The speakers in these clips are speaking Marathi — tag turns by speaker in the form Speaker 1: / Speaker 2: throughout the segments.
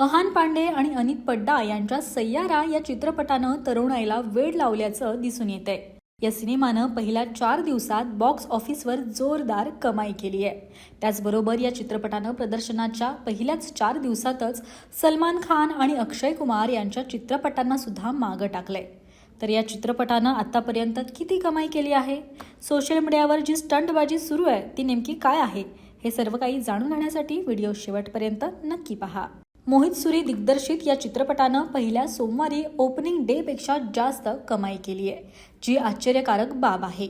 Speaker 1: अहान पांडे आणि अनित पड्डा यांच्या सय्यारा या चित्रपटानं तरुणाईला वेळ लावल्याचं दिसून येत आहे या सिनेमानं पहिल्या चार दिवसात बॉक्स ऑफिसवर जोरदार कमाई केली आहे. त्याचबरोबर या चित्रपटानं प्रदर्शनाच्या पहिल्याच चार दिवसातच सलमान खान आणि अक्षय कुमार यांच्या चित्रपटांना सुद्धा मागं टाकलंय. तर या चित्रपटानं आतापर्यंत किती कमाई केली आहे? सोशल मीडियावर जी स्टंटबाजी सुरू आहे ती नेमकी काय आहे? हे सर्व काही जाणून घेण्यासाठी व्हिडिओ शेवटपर्यंत नक्की पहा. मोहित सुरी दिग्दर्शित या चित्रपटानं पहिल्या सोमवारी ओपनिंग डेपेक्षा जास्त कमाई केली आहे जी आश्चर्यकारक बाब आहे.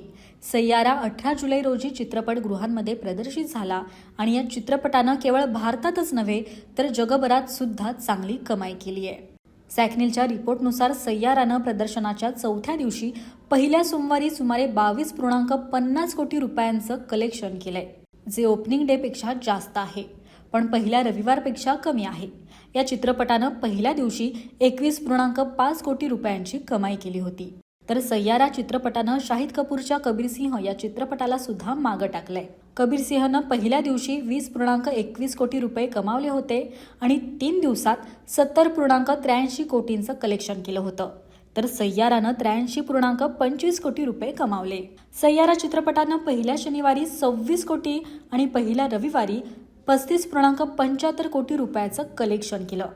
Speaker 1: सय्यारा अठरा जुलै रोजी चित्रपटगृहांमध्ये प्रदर्शित झाला आणि या चित्रपटानं केवळ भारतातच नव्हे तर जगभरात सुद्धा चांगली कमाई केली आहे. सॅकनिलच्या रिपोर्टनुसार सय्यारानं प्रदर्शनाच्या चौथ्या दिवशी पहिल्या सोमवारी सुमारे बावीस पूर्णांक पन्नास कोटी रुपयांचं कलेक्शन केलंय जे ओपनिंग डेपेक्षा जास्त आहे. पण पहिल्या रविवारपेक्षा कमी आहे. या चित्रपटानं पहिल्या दिवशी एकवीस पूर्णांक पाच कोटी रुपयांची कमाई केली होती. तर सय्यारा चित्रपटानं शाहिद कपूरच्या कबीर सिंह या चित्रपटाला सुद्धा मागं टाकलंय. कबीर सिंहनं पहिल्या दिवशी वीस पूर्णांक एकवीस कोटी रुपये कमावले होते आणि तीन दिवसात सत्तर पूर्णांक त्र्याऐंशी कोटींचं कलेक्शन केलं होतं. तर सय्यारानं त्र्याऐंशी पूर्णांक पंचवीस कोटी रुपये कमावले. सय्यारा चित्रपटानं पहिल्या शनिवारी सव्वीस कोटी आणि पहिल्या रविवारी पस्तीस पूर्णांक पंच्याहत्तर कोटी रुपयाचं कलेक्शन केलं.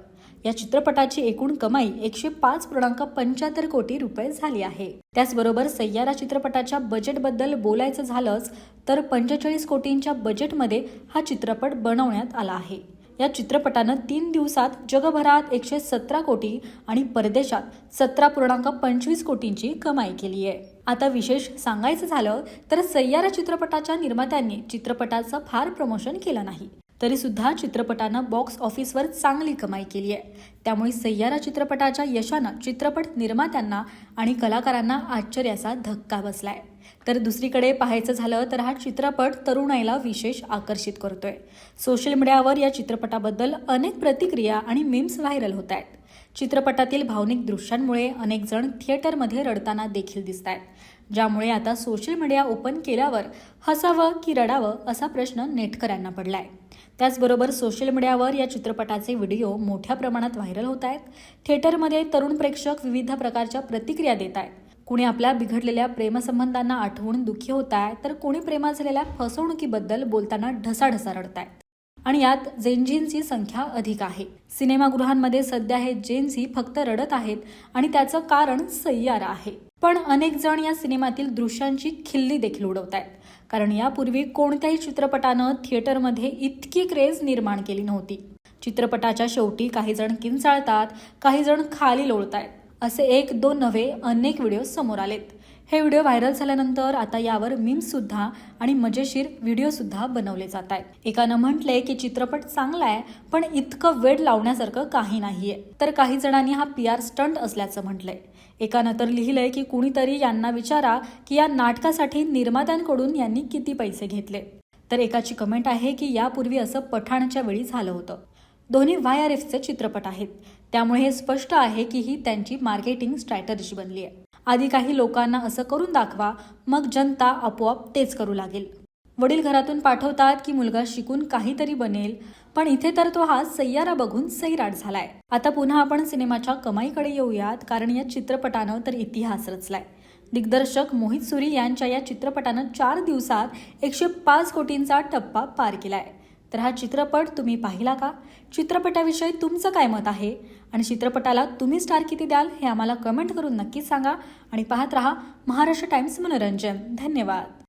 Speaker 1: या चित्रपटाची एकूण कमाई एकशे पाच पूर्णांक पंच्याहत्तर कोटी रुपये झाली आहे. त्याचबरोबर सय्यारा चित्रपटाच्या बजेटबद्दल बोलायचं झालंच तर पंचेचाळीस कोटींच्या बजेटमध्ये हा चित्रपट बनवण्यात आला आहे. या चित्रपटानं तीन दिवसात जगभरात एकशे सतरा कोटी आणि परदेशात सतरा पूर्णांक पंचवीस कोटींची कमाई केली आहे. आता विशेष सांगायचं झालं तर सय्यारा चित्रपटाच्या निर्मात्यांनी चित्रपटाचं फार प्रमोशन केलं नाही. तरीसुद्धा चित्रपटानं बॉक्स ऑफिसवर चांगली कमाई केली आहे. त्यामुळे सय्यारा चित्रपटाच्या यशानं चित्रपट निर्मात्यांना आणि कलाकारांना आश्चर्याचा धक्का बसलाय. तर दुसरीकडे पाहायचं झालं तर हा चित्रपट तरुणाईला विशेष आकर्षित करतोय. सोशल मीडियावर या चित्रपटाबद्दल अनेक प्रतिक्रिया आणि मीम्स व्हायरल होत आहेत चित्रपटातील भावनिक दृश्यांमुळे अनेक जण थिएटरमध्ये रडताना देखील दिसत आहेत ज्यामुळे आता सोशल मीडिया ओपन केल्यावर हसावं की रडावं असा प्रश्न नेटकऱ्यांना पडलाय. त्याचबरोबर सोशल मीडियावर या चित्रपटाचे व्हिडिओ मोठ्या प्रमाणात व्हायरल होत आहेत थिएटरमध्ये तरुण प्रेक्षक विविध प्रकारच्या प्रतिक्रिया देत आहेत कुणी आपल्या बिघडलेल्या प्रेमसंबंधांना आठवून दुःखी होत आहे तर कुणी प्रेमा झालेल्या फसवणुकीबद्दल बोलताना ढसाढसा रडत आहेत आणि यात जेनजींची संख्या अधिक आहे. सिनेमागृहांमध्ये सध्या हे जेन्झी फक्त रडत आहेत आणि त्याचं कारण सय्यारा आहे. पण अनेक जण या सिनेमातील दृश्यांची खिल्ली देखील उडवत आहेत कारण यापूर्वी कोणत्याही चित्रपटानं थिएटरमध्ये इतकी क्रेज निर्माण केली नव्हती. चित्रपटाच्या शेवटी काही जण किंचाळतात काही जण खाली लोळतायत. असे एक दोन नव्हे अनेक व्हिडिओ समोर आलेत. हे व्हिडिओ व्हायरल झाल्यानंतर आता यावर मीम्स सुद्धा आणि मजेशीर व्हिडिओ सुद्धा बनवले जात आहेत. एकानं म्हटलंय की चित्रपट चांगला आहे पण इतकं वेळ लावण्यासारखं काही नाहीये. तर काही जणांनी हा पी आर स्टंट असल्याचं म्हटलंय. एकानं तर लिहिलंय की कुणीतरी यांना विचारा की या नाटकासाठी निर्मात्यांकडून यांनी किती पैसे घेतले. तर एकाची कमेंट आहे की यापूर्वी असं पठाणच्या वेळी झालं होतं. दोन्ही वाय आर एफचे चित्रपट आहेत. त्यामुळे हे स्पष्ट आहे की ही त्यांची मार्केटिंग स्ट्रॅटर्जी बनली आहे आधी काही लोकांना असं करून दाखवा मग जनता आपोआप तेच करू लागेल. वडील घरातून पाठवतात की मुलगा शिकून काहीतरी बनेल पण इथे तर तो हा सय्यारा बघून सैराट झालाय. आता पुन्हा आपण सिनेमाच्या कमाईकडे येऊयात कारण या चित्रपटानं तर इतिहास रचलाय. दिग्दर्शक मोहित सुरी यांच्या या चित्रपटानं चार दिवसात एकशे पाच कोटींचा टप्पा पार केलाय. तर हा चित्रपट तुम्ही पाहिला का? चित्रपटाविषयी तुमचं काय मत आहे? आणि चित्रपटाला तुम्ही स्टार किती द्याल हे आम्हाला कमेंट करून नक्कीच सांगा आणि पाहत रहा महाराष्ट्र टाइम्स मनोरंजन. धन्यवाद.